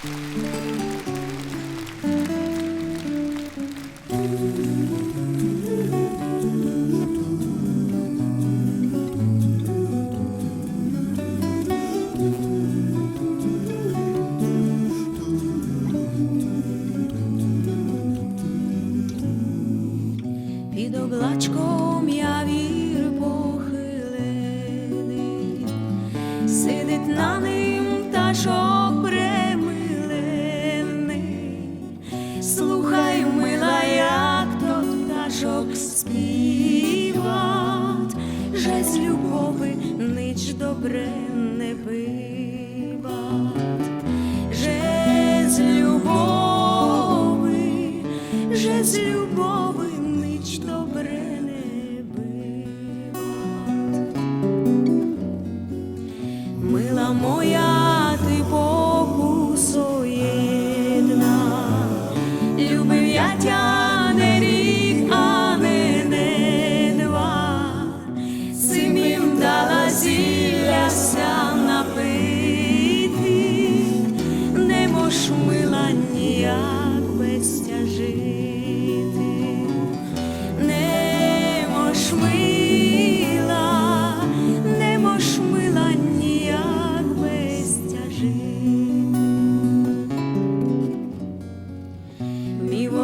Під облачком явір похилений, сидить на ним пташок премилений. Співат, же з любови нич добре не пиват, же з любови, же з любови нич добре не биват. Мила моя,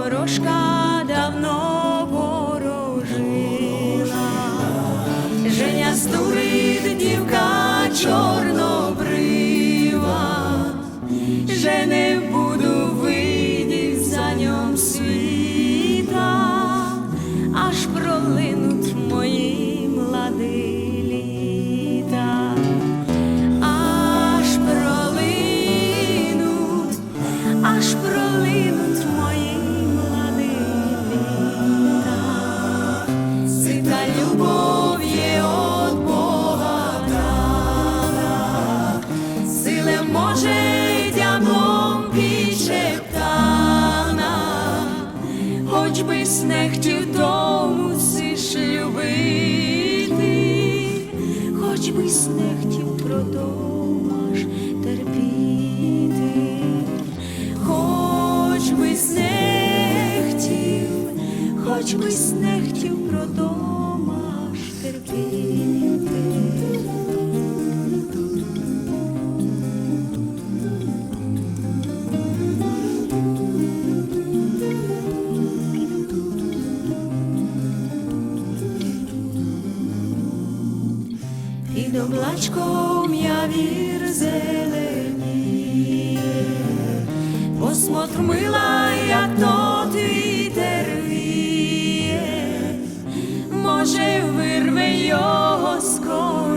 Мій давно хоч би снехтів дому сиш любити, хоч би про то маш терпіти, хоч би снехтів, хоч би про то маш терпіти. Під облачком явір зеленіє, посмотр мила, як тот вітер віє, може вирве його коріння,